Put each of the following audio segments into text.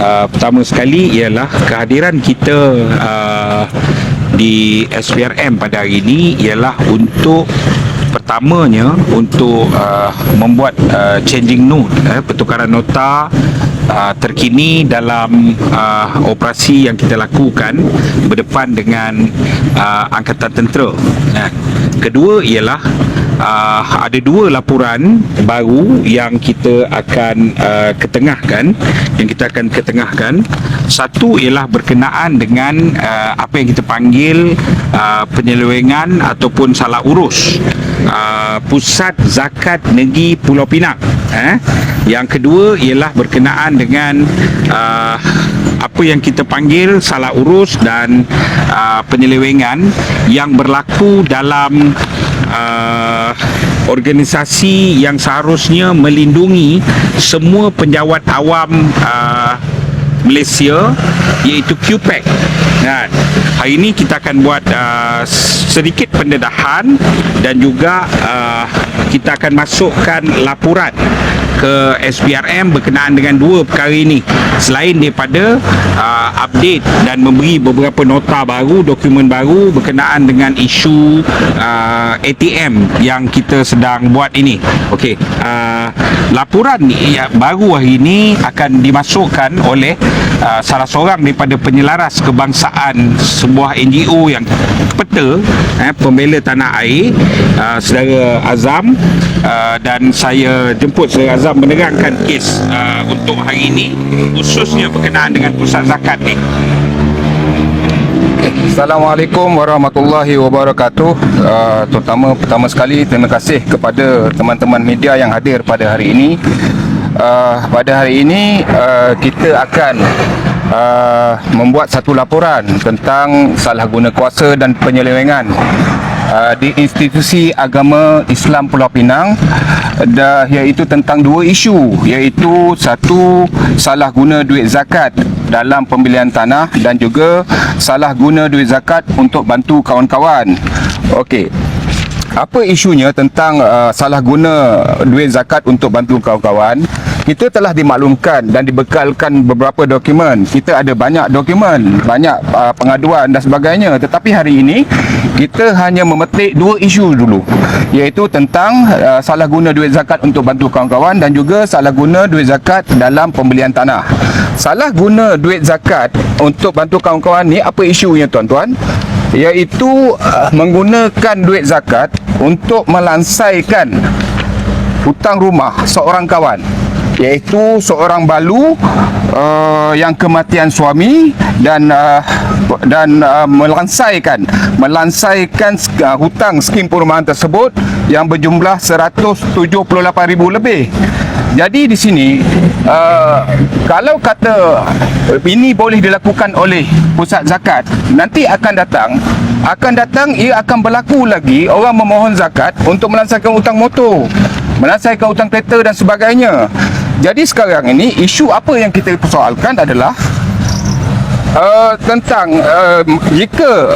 uh, pertama sekali ialah kehadiran kita uh, di SPRM pada hari ini ialah untuk pertamanya untuk uh, membuat uh, changing note eh, pertukaran nota uh, terkini dalam uh, operasi yang kita lakukan berdepan dengan uh, angkatan tentera. Eh. Kedua ialah uh, ada dua laporan baru yang kita akan uh, ketengahkan yang kita akan ketengahkan. Satu ialah berkenaan dengan uh, apa yang kita panggil uh, penyelewengan ataupun salah urus uh, pusat zakat negeri Pulau Pinang eh? Yang kedua ialah berkenaan dengan uh, apa yang kita panggil salah urus dan uh, penyelewengan yang berlaku dalam uh, organisasi yang seharusnya melindungi semua penjawat awam uh, Malaysia iaitu QPAC. Kan? Hari ini kita akan buat uh, sedikit pendedahan dan juga uh, kita akan masukkan laporan ke SPRM berkenaan dengan dua perkara ini. Selain daripada uh, update dan memberi beberapa nota baru dokumen baru berkenaan dengan isu uh, ATM yang kita sedang buat ini. Okey uh, laporan ya, baru hari ini akan dimasukkan oleh uh, salah seorang daripada penyelaras kebangsaan sebuah NGO yang peta eh, pembela tanah air uh, saudara Azam uh, dan saya jemput saudara Azam menerangkan kes uh, untuk hari ini khususnya berkenaan dengan pusat zakat ni. Assalamualaikum warahmatullahi wabarakatuh. Uh, Terutama pertama sekali terima kasih kepada teman-teman media yang hadir pada hari ini. Uh, Pada hari ini uh, kita akan uh, membuat satu laporan tentang salah guna kuasa dan penyelewengan uh, di institusi agama Islam Pulau Pinang dah iaitu tentang dua isu iaitu satu salah guna duit zakat dalam pembelian tanah dan juga salah guna duit zakat untuk bantu kawan-kawan. Okey. Apa isunya tentang uh, salah guna duit zakat untuk bantu kawan-kawan? Kita telah dimaklumkan dan dibekalkan beberapa dokumen. Kita ada banyak dokumen, banyak uh, pengaduan dan sebagainya. Tetapi hari ini kita hanya memetik dua isu dulu, iaitu tentang uh, salah guna duit zakat untuk bantu kawan-kawan dan juga salah guna duit zakat dalam pembelian tanah. Salah guna duit zakat untuk bantu kawan-kawan ni apa isunya tuan-tuan? Iaitu uh, menggunakan duit zakat untuk melansaikan hutang rumah seorang kawan iaitu seorang balu uh, yang kematian suami dan uh, dan uh, melansaikan melansaikan uh, hutang skim perumahan tersebut yang berjumlah 178,000 lebih jadi di sini uh, kalau kata ini boleh dilakukan oleh pusat zakat, nanti akan datang akan datang ia akan berlaku lagi orang memohon zakat untuk melansaikan hutang motor, melansaikan hutang kereta dan sebagainya. Jadi sekarang ini isu apa yang kita persoalkan adalah uh, tentang uh, jika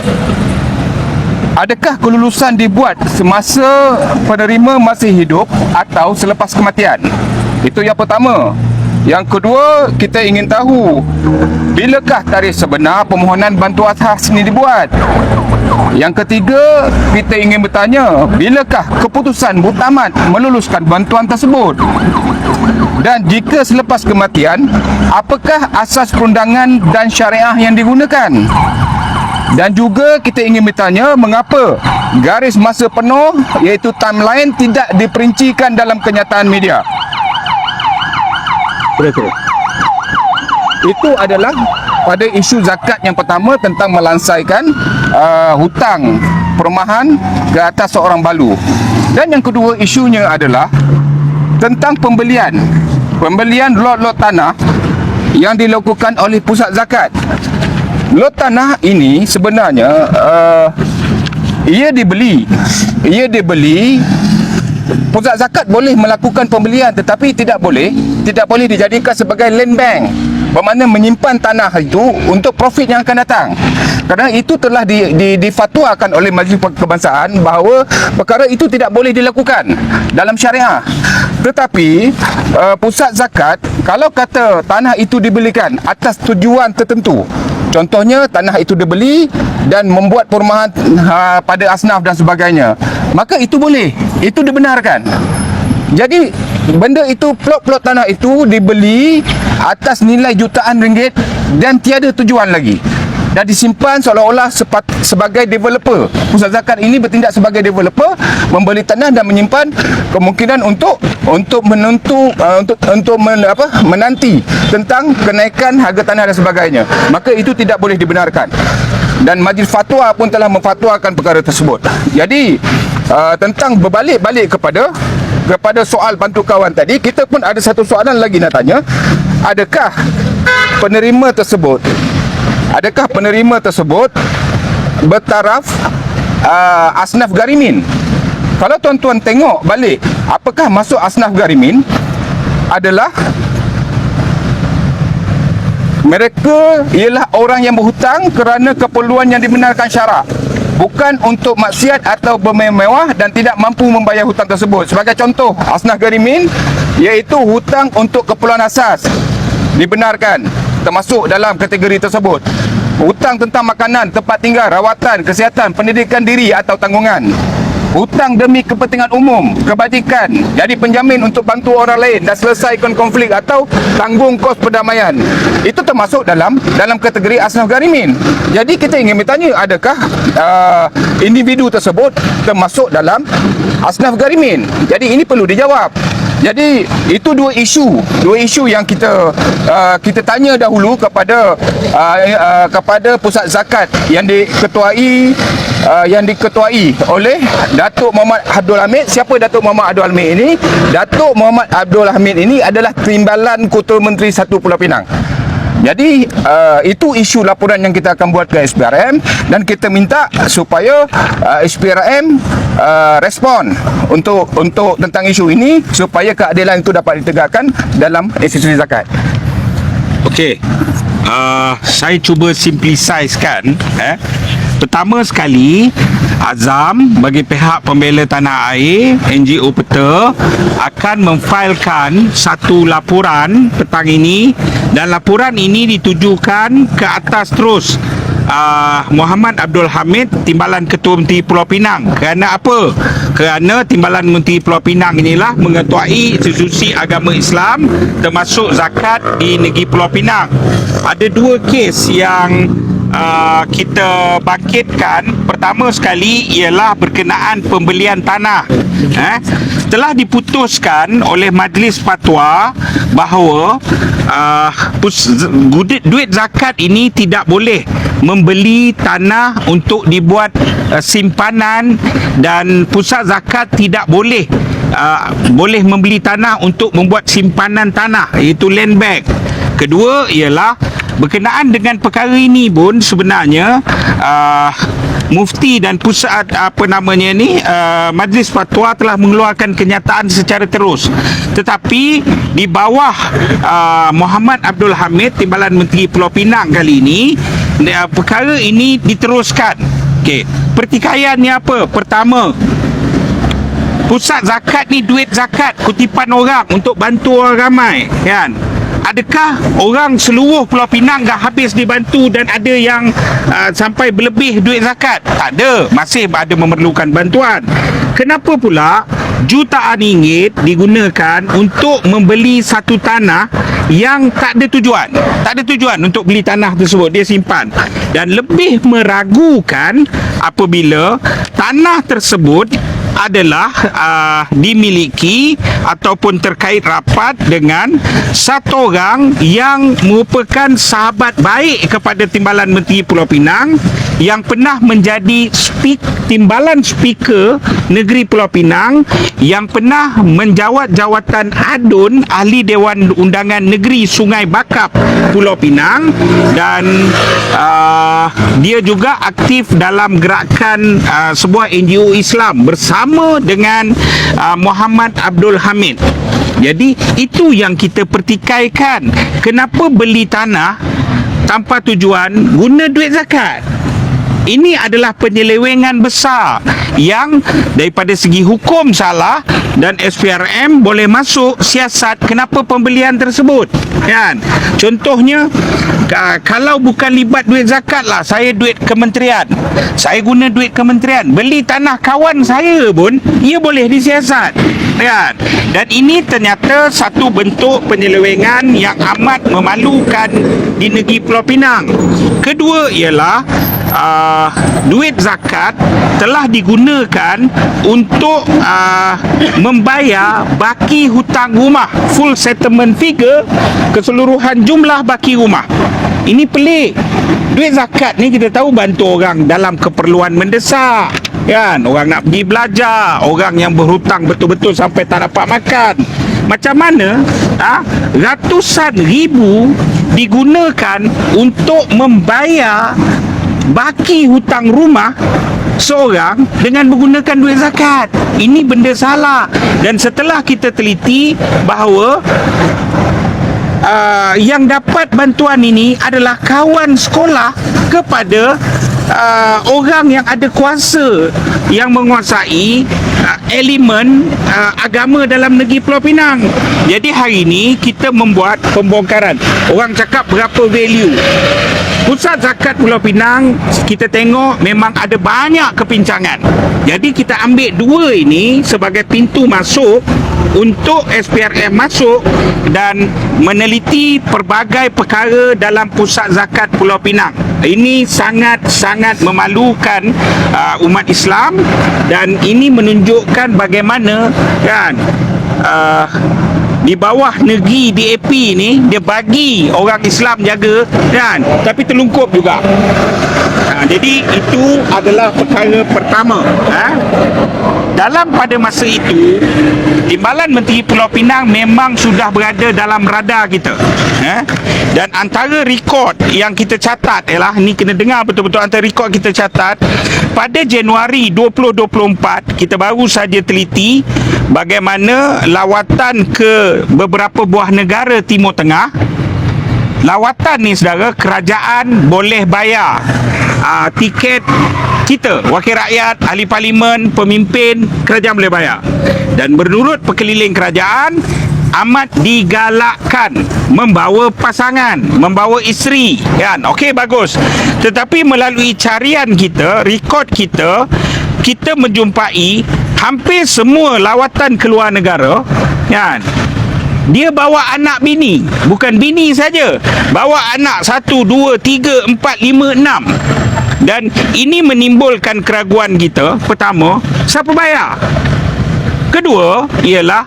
Adakah kelulusan dibuat semasa penerima masih hidup atau selepas kematian? Itu yang pertama. Yang kedua, kita ingin tahu bilakah tarikh sebenar permohonan bantuan khas ini dibuat? Yang ketiga, kita ingin bertanya bilakah keputusan muktamad meluluskan bantuan tersebut? Dan jika selepas kematian, apakah asas perundangan dan syariah yang digunakan? Dan juga kita ingin bertanya mengapa garis masa penuh iaitu timeline tidak diperincikan dalam kenyataan media. Betul. Itu adalah pada isu zakat yang pertama tentang melansaikan uh, hutang perumahan ke atas seorang balu. Dan yang kedua isunya adalah tentang pembelian. Pembelian lot-lot tanah yang dilakukan oleh pusat zakat lot tanah ini sebenarnya uh, ia dibeli ia dibeli pusat zakat boleh melakukan pembelian tetapi tidak boleh tidak boleh dijadikan sebagai land bank. Bermakna menyimpan tanah itu untuk profit yang akan datang. Kerana itu telah di, di, difatwakan oleh majlis kebangsaan bahawa perkara itu tidak boleh dilakukan dalam syariah. Tetapi uh, pusat zakat kalau kata tanah itu dibelikan atas tujuan tertentu Contohnya tanah itu dibeli dan membuat perumahan uh, pada asnaf dan sebagainya. Maka itu boleh, itu dibenarkan. Jadi benda itu plot-plot tanah itu dibeli atas nilai jutaan ringgit dan tiada tujuan lagi dan disimpan seolah-olah sebagai developer. Pusat zakat ini bertindak sebagai developer, membeli tanah dan menyimpan kemungkinan untuk untuk menentu uh, untuk untuk men, apa menanti tentang kenaikan harga tanah dan sebagainya. Maka itu tidak boleh dibenarkan. Dan majlis fatwa pun telah memfatwakan perkara tersebut. Jadi uh, tentang berbalik-balik kepada kepada soal bantu kawan tadi kita pun ada satu soalan lagi nak tanya adakah penerima tersebut adakah penerima tersebut bertaraf uh, asnaf garimin kalau tuan-tuan tengok balik apakah masuk asnaf garimin adalah mereka ialah orang yang berhutang kerana keperluan yang dibenarkan syarak bukan untuk maksiat atau bermewah dan tidak mampu membayar hutang tersebut. Sebagai contoh, asnaf garimin iaitu hutang untuk keperluan asas dibenarkan termasuk dalam kategori tersebut. Hutang tentang makanan, tempat tinggal, rawatan, kesihatan, pendidikan diri atau tanggungan hutang demi kepentingan umum, kebajikan, jadi penjamin untuk bantu orang lain dan selesaikan konflik atau tanggung kos perdamaian. Itu termasuk dalam dalam kategori asnaf garimin. Jadi kita ingin bertanya adakah uh, individu tersebut termasuk dalam asnaf garimin? Jadi ini perlu dijawab. Jadi itu dua isu, dua isu yang kita uh, kita tanya dahulu kepada uh, uh, kepada pusat zakat yang diketuai uh, yang diketuai oleh Datuk Muhammad Abdul Hamid. Siapa Datuk Muhammad Abdul Hamid ini? Datuk Muhammad Abdul Hamid ini adalah Timbalan Ketua Menteri Satu Pulau Pinang. Jadi uh, itu isu laporan yang kita akan buat ke SPRM dan kita minta supaya uh, SPRM uh, respon untuk untuk tentang isu ini supaya keadilan itu dapat ditegakkan dalam institusi zakat. Okey. Uh, saya cuba simplisizekan eh. Pertama sekali Azam bagi pihak pembela tanah air NGO Peta akan memfailkan satu laporan petang ini. Dan laporan ini ditujukan ke atas terus uh, Muhammad Abdul Hamid Timbalan Ketua Menteri Pulau Pinang. Kerana apa? kerana Timbalan Menteri Pulau Pinang inilah mengetuai institusi agama Islam termasuk zakat di negeri Pulau Pinang. Ada dua kes yang uh, kita bangkitkan pertama sekali ialah berkenaan pembelian tanah. Eh telah diputuskan oleh majlis fatwa bahawa uh, duit zakat ini tidak boleh membeli tanah untuk dibuat uh, simpanan dan pusat zakat tidak boleh uh, boleh membeli tanah untuk membuat simpanan tanah. Iaitu land bank kedua ialah berkenaan dengan perkara ini pun sebenarnya uh, mufti dan pusat apa namanya ni uh, majlis fatwa telah mengeluarkan kenyataan secara terus. Tetapi di bawah uh, Muhammad Abdul Hamid Timbalan Menteri Pulau Pinang kali ini uh, perkara ini diteruskan. Okey pertikaiannya apa? Pertama pusat zakat ni duit zakat kutipan orang untuk bantu orang ramai kan adakah orang seluruh Pulau Pinang dah habis dibantu dan ada yang uh, sampai berlebih duit zakat? Tak ada. Masih ada memerlukan bantuan. Kenapa pula jutaan ringgit digunakan untuk membeli satu tanah yang tak ada tujuan? Tak ada tujuan untuk beli tanah tersebut. Dia simpan. Dan lebih meragukan apabila tanah tersebut adalah uh, dimiliki ataupun terkait rapat dengan satu orang yang merupakan sahabat baik kepada Timbalan Menteri Pulau Pinang yang pernah menjadi speak, timbalan speaker negeri Pulau Pinang yang pernah menjawat jawatan adun ahli Dewan Undangan Negeri Sungai Bakap Pulau Pinang dan uh, dia juga aktif dalam gerakan uh, sebuah NGO Islam bersama dengan uh, Muhammad Abdul Hamid. Jadi itu yang kita pertikaikan. Kenapa beli tanah tanpa tujuan? Guna duit zakat. Ini adalah penyelewengan besar yang daripada segi hukum salah dan SPRM boleh masuk siasat kenapa pembelian tersebut. Kan? Contohnya ka- kalau bukan libat duit zakat lah saya duit kementerian. Saya guna duit kementerian. Beli tanah kawan saya pun ia boleh disiasat. Kan? Dan ini ternyata satu bentuk penyelewengan yang amat memalukan di negeri Pulau Pinang. Kedua ialah uh, duit zakat telah digunakan untuk uh, membayar baki hutang rumah full settlement figure keseluruhan jumlah baki rumah. Ini pelik. Duit zakat ni kita tahu bantu orang dalam keperluan mendesak kan? Orang nak pergi belajar orang yang berhutang betul-betul sampai tak dapat makan. Macam mana ha, ratusan ribu digunakan untuk membayar baki hutang rumah seorang dengan menggunakan duit zakat. Ini benda salah. Dan setelah kita teliti bahawa uh, yang dapat bantuan ini adalah kawan sekolah kepada uh, orang yang ada kuasa yang menguasai uh, elemen uh, agama dalam negeri Pulau Pinang. Jadi hari ini kita membuat pembongkaran. Orang cakap berapa value. Pusat Zakat Pulau Pinang kita tengok memang ada banyak kepincangan. Jadi kita ambil dua ini sebagai pintu masuk untuk SPRM masuk dan meneliti pelbagai perkara dalam Pusat Zakat Pulau Pinang. Ini sangat-sangat memalukan uh, umat Islam dan ini menunjukkan bagaimana kan uh, di bawah negeri DAP ni dia bagi orang Islam jaga kan? Tapi terlungkup juga jadi itu adalah perkara pertama ha? dalam pada masa itu Timbalan Menteri Pulau Pinang memang sudah berada dalam radar kita ha? dan antara rekod yang kita catat ialah ni kena dengar betul-betul antara rekod kita catat pada Januari 2024 kita baru saja teliti bagaimana lawatan ke beberapa buah negara Timur Tengah lawatan ni saudara kerajaan boleh bayar uh, tiket kita wakil rakyat ahli parlimen pemimpin kerajaan boleh bayar. Dan menurut pekeliling kerajaan amat digalakkan membawa pasangan membawa isteri kan? Okey bagus. Tetapi melalui carian kita rekod kita kita menjumpai hampir semua lawatan keluar negara kan? Dia bawa anak bini Bukan bini saja. Bawa anak Satu, dua, tiga, empat, lima, enam Dan ini menimbulkan keraguan kita Pertama Siapa bayar? Kedua Ialah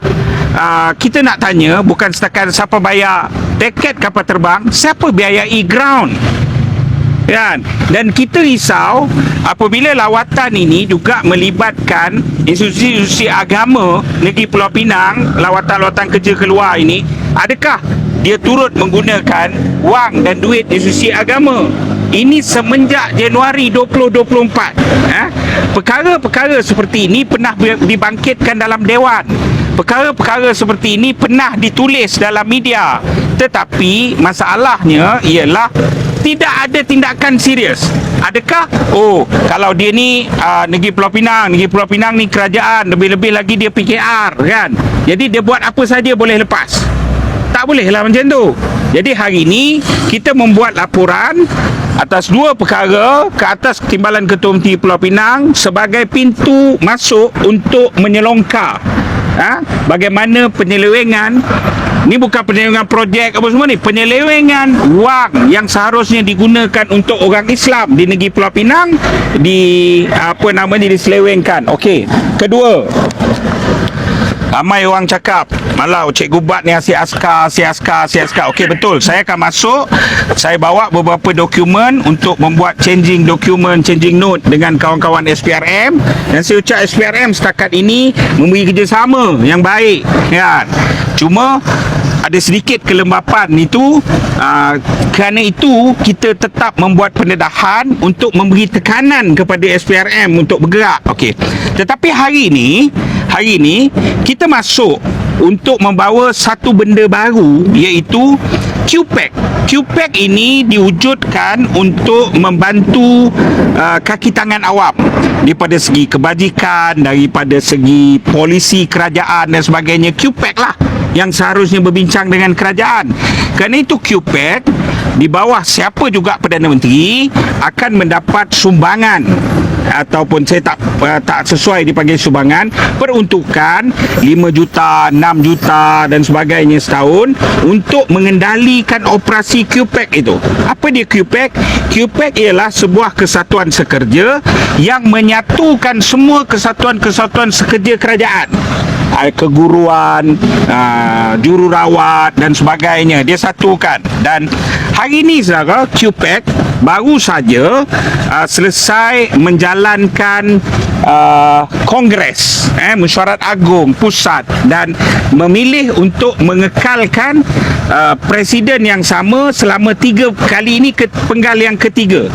uh, Kita nak tanya Bukan setakat siapa bayar Tiket kapal terbang Siapa biayai ground? kan dan kita risau apabila lawatan ini juga melibatkan institusi-institusi agama negeri Pulau Pinang lawatan-lawatan kerja keluar ini adakah dia turut menggunakan wang dan duit institusi agama ini semenjak Januari 2024 ha? perkara-perkara seperti ini pernah dibangkitkan dalam dewan perkara-perkara seperti ini pernah ditulis dalam media tetapi masalahnya ialah tidak ada tindakan serius. Adakah oh kalau dia ni uh, negeri Pulau Pinang, negeri Pulau Pinang ni kerajaan, lebih-lebih lagi dia PKR kan. Jadi dia buat apa saja boleh lepas. Tak boleh lah macam tu. Jadi hari ini kita membuat laporan atas dua perkara ke atas Timbalan Ketua Menteri Pulau Pinang sebagai pintu masuk untuk menyelongkar ha? bagaimana penyelewengan? Ni bukan penyelewengan projek apa semua ni Penyelewengan wang yang seharusnya digunakan untuk orang Islam di negeri Pulau Pinang Di apa namanya diselewengkan. Okey Kedua Ramai orang cakap Malah Cikgu Bat ni asyik askar, asyik askar, asyik askar. Okey betul. Saya akan masuk. Saya bawa beberapa dokumen Untuk membuat changing dokumen Changing note Dengan kawan-kawan SPRM Dan saya ucap SPRM setakat ini Memberi kerjasama yang baik. Ya. Cuma ada sedikit kelembapan itu uh, kerana itu kita tetap membuat pendedahan untuk memberi tekanan kepada SPRM untuk bergerak. Okey. Tetapi hari ini hari ini kita masuk untuk membawa satu benda baru iaitu QPAC QPAC ini diwujudkan untuk membantu uh, kaki tangan awam. Daripada segi kebajikan daripada segi polisi kerajaan dan sebagainya QPEC lah yang seharusnya berbincang dengan kerajaan. Kerana itu QPEC di bawah siapa juga Perdana Menteri akan mendapat sumbangan ataupun saya tak uh, tak sesuai dipanggil sumbangan peruntukan 5 juta 6 juta dan sebagainya setahun untuk mengendalikan operasi QPEC itu. Apa dia QPEC QPEC ialah sebuah kesatuan sekerja yang menyatukan semua kesatuan-kesatuan sekerja kerajaan Ah, keguruan, uh, jururawat dan sebagainya. Dia satukan. Dan hari ini saudara QPEC baru saja uh, selesai menjalankan uh, kongres eh mesyuarat agung pusat dan memilih untuk mengekalkan uh, presiden yang sama selama tiga kali ini ke penggal yang ketiga.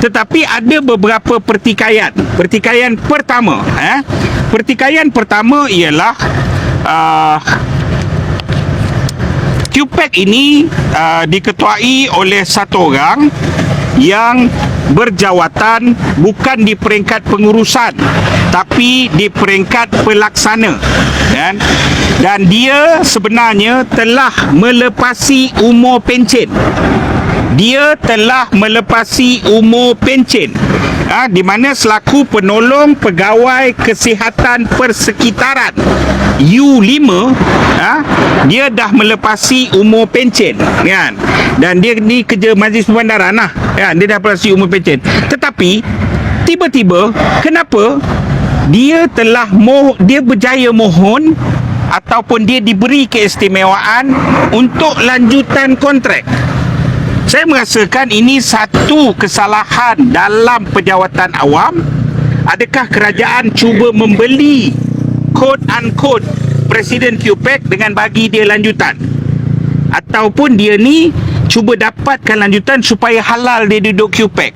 Tetapi ada beberapa pertikaian. Pertikaian pertama eh pertikaian pertama ialah uh, QPEC ini uh, diketuai oleh satu orang yang berjawatan bukan di peringkat pengurusan tapi di peringkat pelaksana. Dan dan dia sebenarnya telah melepasi umur pencen. Dia telah melepasi umur pencen ha, di mana selaku penolong pegawai kesihatan persekitaran U5 ha, dia dah melepasi umur pencen kan? Dan dia ni kerja majlis pembandaran lah kan? Dia dah melepasi umur pencen. Tetapi tiba-tiba kenapa dia telah moh dia berjaya mohon ataupun dia diberi keistimewaan untuk lanjutan kontrak saya merasakan ini satu kesalahan dalam pejawatan awam. Adakah kerajaan cuba membeli quote unquote Presiden QPEC dengan bagi dia lanjutan? Ataupun dia ni cuba dapatkan lanjutan supaya halal dia duduk QPEC?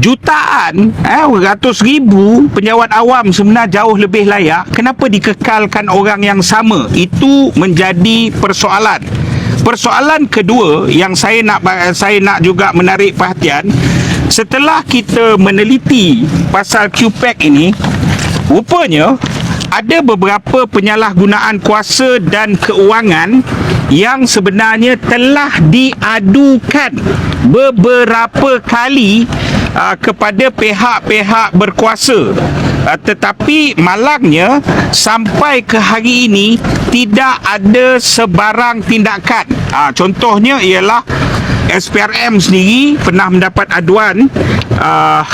Jutaan, eh, ratus ribu penjawat awam sebenarnya jauh lebih layak. Kenapa dikekalkan orang yang sama? Itu menjadi persoalan. Persoalan kedua yang saya nak saya nak juga menarik perhatian setelah kita meneliti pasal QPEC ini rupanya ada beberapa penyalahgunaan kuasa dan keuangan yang sebenarnya telah diadukan beberapa kali uh, kepada pihak-pihak berkuasa. Uh, tetapi malangnya sampai ke hari ini tidak ada sebarang tindakan. Uh, contohnya ialah SPRM sendiri pernah mendapat aduan uh,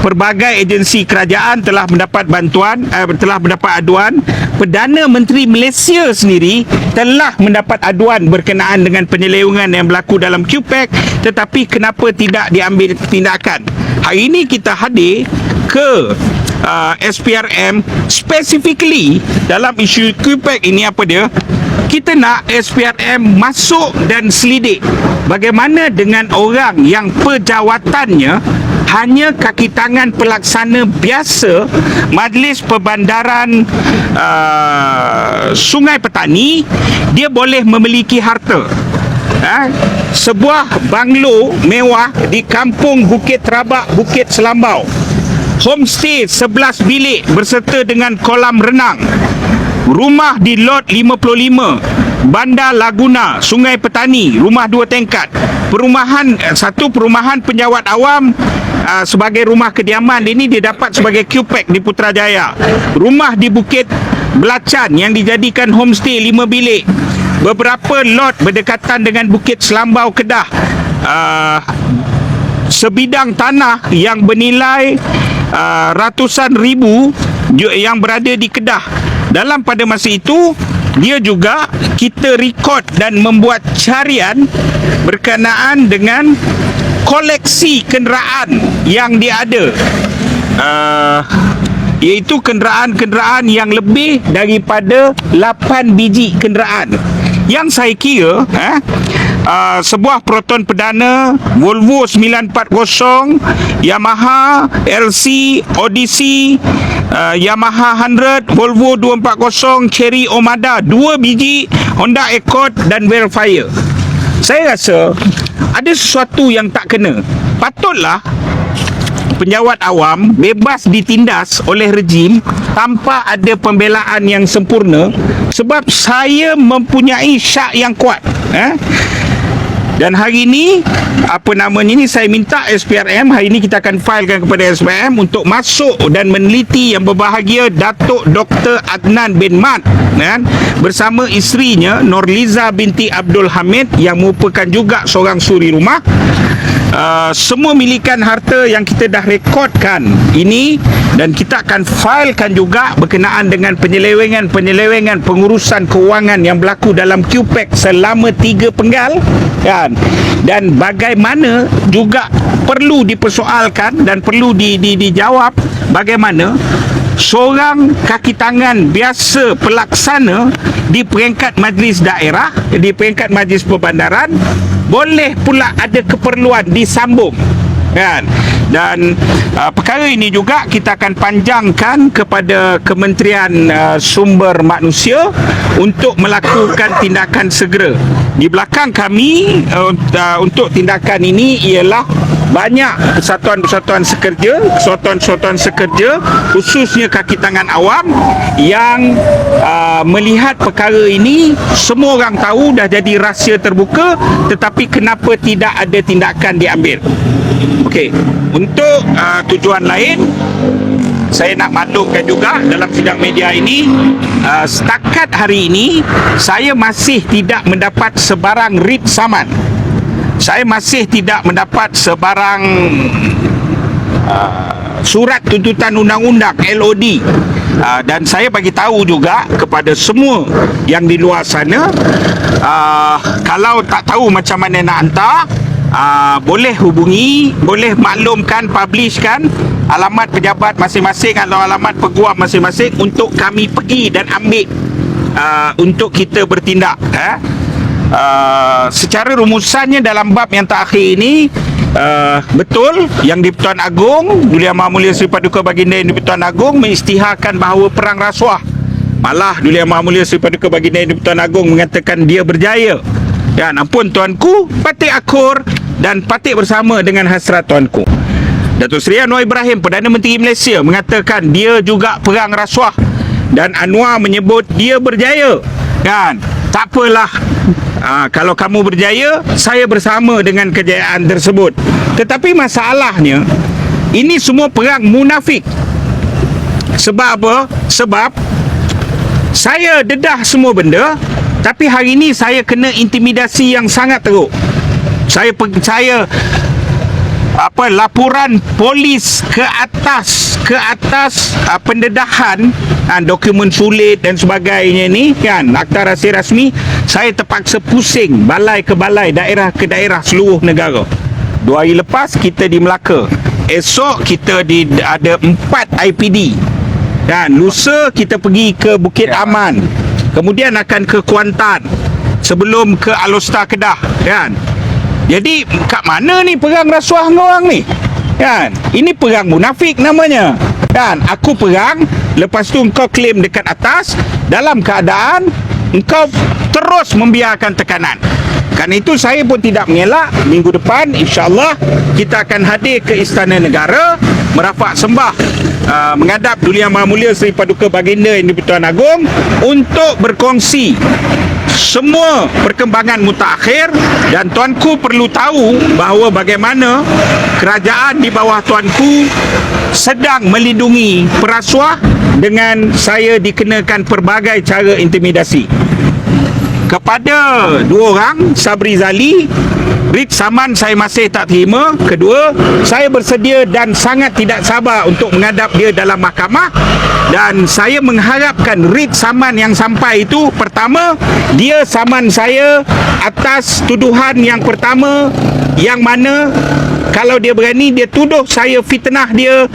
pelbagai agensi kerajaan telah mendapat bantuan uh, telah mendapat aduan. Perdana Menteri Malaysia sendiri telah mendapat aduan berkenaan dengan penyelewengan yang berlaku dalam QPEC tetapi kenapa tidak diambil tindakan? Hari ini kita hadir ke uh, SPRM specifically dalam isu QPEC ini apa dia? Kita nak SPRM masuk dan selidik bagaimana dengan orang yang pejawatannya hanya kaki tangan pelaksana biasa Majlis Perbandaran uh, Sungai Petani dia boleh memiliki harta. Ha? sebuah banglo mewah di kampung Bukit Rabak Bukit Selambau. Homestay 11 bilik berserta dengan kolam renang. Rumah di lot 55 Bandar Laguna Sungai Petani rumah dua tingkat perumahan eh, satu perumahan penjawat awam uh, sebagai rumah kediaman ini dia dapat sebagai QPEC di Putrajaya. Rumah di Bukit Belacan yang dijadikan homestay 5 bilik. Beberapa lot berdekatan dengan Bukit Selambau Kedah. Uh, sebidang tanah yang bernilai uh, ratusan ribu yang berada di Kedah. Dalam pada masa itu dia juga kita rekod dan membuat carian berkenaan dengan koleksi kenderaan yang dia ada. Uh, iaitu kenderaan-kenderaan yang lebih daripada 8 biji kenderaan yang saya kira eh, uh, sebuah Proton Perdana Volvo 940 Yamaha LC Odyssey uh, Yamaha 100 Volvo 240 Cherry Omada 2 biji Honda Accord dan Wellfire saya rasa ada sesuatu yang tak kena. Patutlah penjawat awam bebas ditindas oleh rejim tanpa ada pembelaan yang sempurna sebab saya mempunyai syak yang kuat eh? Dan hari ini apa namanya ni saya minta SPRM hari ini kita akan filekan kepada SPRM untuk masuk dan meneliti yang berbahagia Datuk Dr Adnan bin Mat kan bersama isterinya Norliza binti Abdul Hamid yang merupakan juga seorang suri rumah Uh, semua milikan harta yang kita dah rekodkan ini dan kita akan filekan juga berkenaan dengan penyelewengan-penyelewengan pengurusan kewangan yang berlaku dalam QPEC selama tiga penggal kan? Dan bagaimana juga perlu dipersoalkan dan perlu di, di, dijawab bagaimana seorang kaki tangan biasa pelaksana di peringkat majlis daerah di peringkat majlis perbandaran boleh pula ada keperluan disambung. Kan dan uh, perkara ini juga kita akan panjangkan kepada Kementerian uh, Sumber Manusia untuk melakukan tindakan segera di belakang kami uh, uh, untuk tindakan ini ialah banyak persatuan-persatuan sekerja, persatuan-persatuan sekerja khususnya kaki tangan awam yang uh, melihat perkara ini semua orang tahu dah jadi rahsia terbuka tetapi kenapa tidak ada tindakan diambil. Okey, untuk uh, tujuan lain saya nak maklumkan juga dalam sidang media ini uh, setakat hari ini saya masih tidak mendapat sebarang writ saman. Saya masih tidak mendapat sebarang uh, surat tuntutan undang-undang LOD uh, dan saya bagi tahu juga kepada semua yang di luar sana uh, kalau tak tahu macam mana nak hantar uh, boleh hubungi boleh maklumkan publishkan alamat pejabat masing-masing atau alamat peguam masing-masing untuk kami pergi dan ambil uh, untuk kita bertindak eh? Uh, secara rumusannya dalam bab yang terakhir ini uh, betul yang di Pertuan Agong Duli Amat Mulia Seri Paduka Baginda yang di Pertuan Agong mengisytiharkan bahawa perang rasuah malah Duli Amat Mulia Seri Paduka Baginda yang di Pertuan Agong mengatakan dia berjaya dan ampun tuanku patik akur dan patik bersama dengan hasrat tuanku. Datuk Seri Anwar Ibrahim Perdana Menteri Malaysia mengatakan dia juga perang rasuah. Dan Anwar menyebut dia berjaya. Kan tak apalah. Ha, kalau kamu berjaya saya bersama dengan kejayaan tersebut. Tetapi masalahnya ini semua perang munafik. Sebab apa? Sebab saya dedah semua benda tapi hari ini saya kena intimidasi yang sangat teruk saya saya apa laporan polis ke atas ke atas uh, pendedahan uh, dokumen sulit dan sebagainya ni kan akta rahsia rasmi saya terpaksa pusing balai ke balai daerah ke daerah seluruh negara. Dua hari lepas kita di Melaka esok kita di ada empat IPD dan lusa kita pergi ke Bukit Aman kemudian akan ke Kuantan sebelum ke Alostar Kedah kan jadi kat mana ni perang rasuah dengan orang ni? Kan? Ini perang munafik namanya. Kan? Aku perang, lepas tu engkau klaim dekat atas dalam keadaan engkau terus membiarkan tekanan. Kan itu saya pun tidak mengelak minggu depan insya-Allah kita akan hadir ke Istana Negara merafak sembah uh, menghadap Duli Yang Maha Mulia Seri Paduka Baginda Yang di-Pertuan Agong untuk berkongsi semua perkembangan mutakhir dan tuanku perlu tahu bahawa bagaimana kerajaan di bawah tuanku sedang melindungi perasuah dengan saya dikenakan pelbagai cara intimidasi. Kepada dua orang Sabri Zali Rit saman saya masih tak terima. Kedua Saya bersedia dan sangat tidak sabar Untuk menghadap dia dalam mahkamah Dan saya mengharapkan Rit saman yang sampai itu Pertama Dia saman saya Atas tuduhan yang pertama Yang mana Kalau dia berani Dia tuduh saya fitnah dia.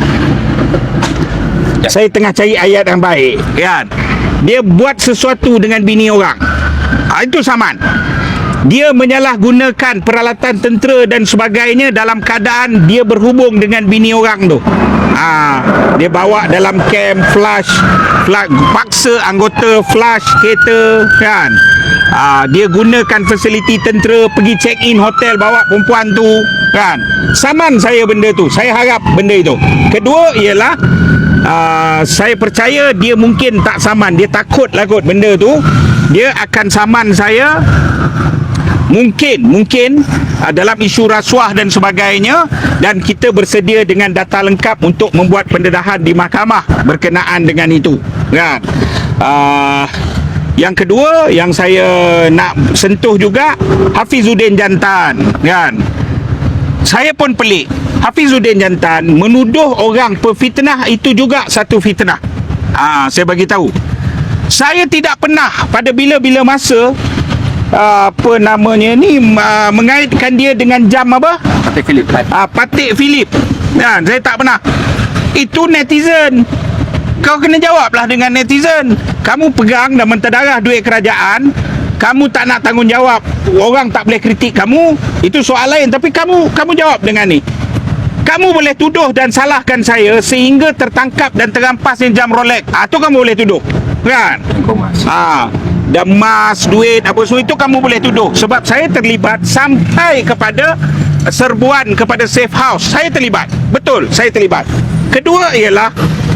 Saya tengah cari ayat yang baik. Kan Dia buat sesuatu dengan bini orang. Ha, Itu saman dia menyalahgunakan peralatan tentera dan sebagainya dalam keadaan dia berhubung dengan bini orang tu. Ah, dia bawa dalam camp flash, flash paksa anggota flash kereta kan. Ah, dia gunakan fasiliti tentera pergi check in hotel bawa perempuan tu kan. Saman saya benda tu. Saya harap benda itu. Kedua ialah uh, saya percaya dia mungkin tak saman. Dia takut lah kot benda tu. Dia akan saman saya mungkin mungkin uh, dalam isu rasuah dan sebagainya dan kita bersedia dengan data lengkap untuk membuat pendedahan di mahkamah berkenaan dengan itu. Kan? Uh, yang kedua yang saya nak sentuh juga Hafizuddin Jantan. Kan? Saya pun pelik. Hafizuddin Jantan menuduh orang pefitnah itu juga satu fitnah. Ah saya bagi tahu. Saya tidak pernah pada bila-bila masa uh, apa namanya ni uh, mengaitkan dia dengan jam apa Patik Philip Ah, Patik Philip. Ya, saya tak pernah. Itu netizen. Kau kena jawablah dengan netizen. Kamu pegang dan mentedarah duit kerajaan, kamu tak nak tanggungjawab. Orang tak boleh kritik kamu, itu soal lain tapi kamu kamu jawab dengan ni. Kamu boleh tuduh dan salahkan saya sehingga tertangkap dan terampas jam Rolex. Ah tu kamu boleh tuduh. Kan? Ah, emas, duit apa semua itu kamu boleh tuduh sebab saya terlibat sampai kepada serbuan kepada safe house. Saya terlibat. Betul, saya terlibat. Kedua ialah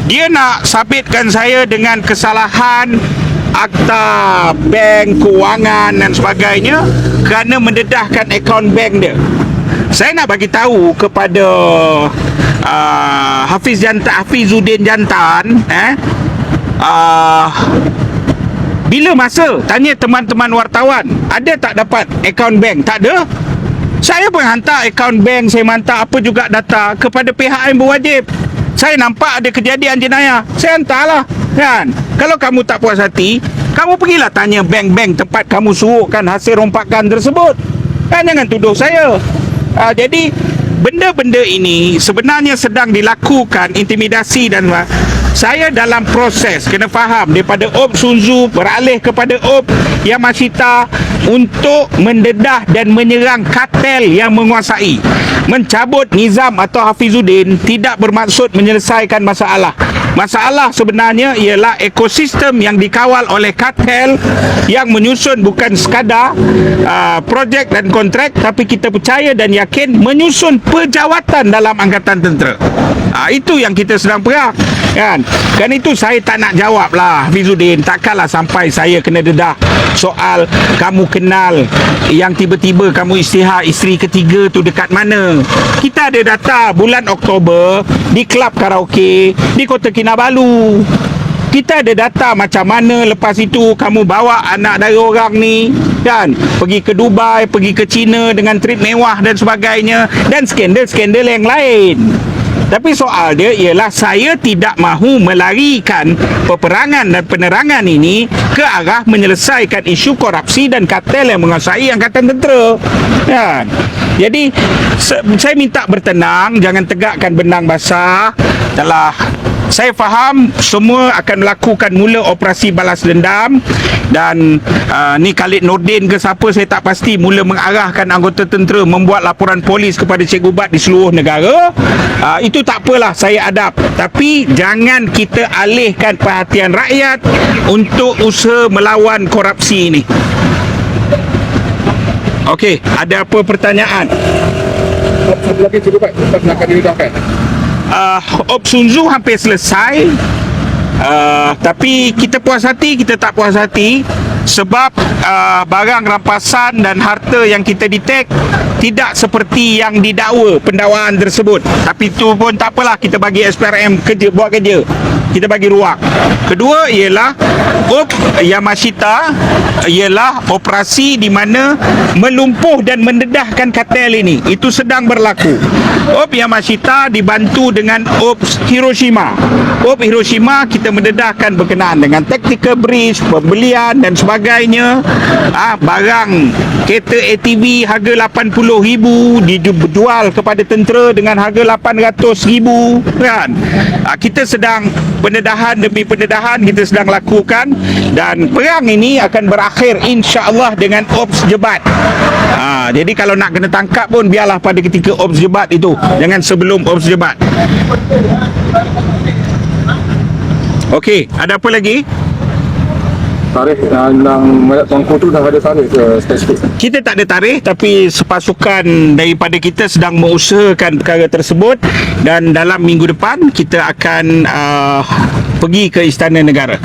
dia nak sabitkan saya dengan kesalahan akta bank kewangan dan sebagainya kerana mendedahkan akaun bank dia. Saya nak bagi tahu kepada uh, Hafiz Jantan Hafizuddin Jantan eh uh, bila masa tanya teman-teman wartawan ada tak dapat akaun bank? Tak ada. Saya pun hantar akaun bank saya hantar apa juga data kepada pihak yang berwajib. Saya nampak ada kejadian jenayah. Saya hantarlah kan? Kalau kamu tak puas hati kamu pergilah tanya bank-bank tempat kamu suruhkan hasil rompakan tersebut. Kan jangan tuduh saya. Uh, jadi benda-benda ini sebenarnya sedang dilakukan intimidasi dan saya dalam proses kena faham daripada Op Sunzu beralih kepada Op Yamashita untuk mendedah dan menyerang kartel yang menguasai. Mencabut Nizam atau Hafizuddin tidak bermaksud menyelesaikan masalah. Masalah sebenarnya ialah ekosistem yang dikawal oleh kartel yang menyusun bukan sekadar uh, projek dan kontrak tapi kita percaya dan yakin menyusun pejawatan dalam angkatan tentera. Uh, itu yang kita sedang perang kan? Dan itu saya tak nak jawab lah Hafizuddin takkanlah sampai saya kena dedah soal kamu kenal yang tiba-tiba kamu istihar isteri ketiga tu dekat mana. Kita ada data bulan Oktober di kelab karaoke di Kota Kinabalu. Kita ada data macam mana lepas itu kamu bawa anak dari orang ni kan? Pergi ke Dubai pergi ke China dengan trip mewah dan sebagainya dan skandal-skandal yang lain tapi soal dia ialah saya tidak mahu melarikan peperangan dan penerangan ini ke arah menyelesaikan isu korupsi dan kartel yang menguasai angkatan tentera. Kan? Jadi saya minta bertenang, jangan tegakkan benang basah. Telah saya faham semua akan melakukan mula operasi balas dendam dan uh, ni Khalid Nordin ke siapa saya tak pasti mula mengarahkan anggota tentera membuat laporan polis kepada Cikgu Bat di seluruh negara. Uh, itu tak apalah saya adab. Tapi jangan kita alihkan perhatian rakyat untuk usaha melawan korupsi ini. Okey, ada apa pertanyaan? Satu lagi Cikgu Bat. Kita nak dihidangkan uh, Op Sun Tzu hampir selesai. Uh, Tapi kita puas hati Kita tak puas hati Sebab uh, barang rampasan dan harta yang kita detect Tidak seperti yang didakwa pendakwaan tersebut. Tapi itu pun tak apalah Kita bagi SPRM kerja, buat kerja. Kita bagi ruang. Kedua ialah Op Yamashita Ialah operasi di mana Melumpuh dan mendedahkan kartel ini. Itu sedang berlaku. Op Yamashita dibantu dengan Op Hiroshima. Op Hiroshima kita mendedahkan berkenaan dengan tactical breach Pembelian dan sebagainya. Ah, Barang kereta ATV harga RM80,000 Dijual kepada tentera dengan harga RM800,000 kan? Ah, kita sedang pendedahan demi pendedahan kita sedang lakukan dan perang ini akan ber berakhir insya-Allah dengan ops jebat. Ha, jadi kalau nak kena tangkap pun biarlah pada ketika ops jebat itu, jangan sebelum ops jebat. Okey, ada apa lagi? Tarikh yang, mayat tuanku tu dah ada tarikh ke spesifik? Kita tak ada tarikh tapi sepasukan daripada kita sedang mengusahakan perkara tersebut dan dalam minggu depan kita akan uh, pergi ke Istana Negara.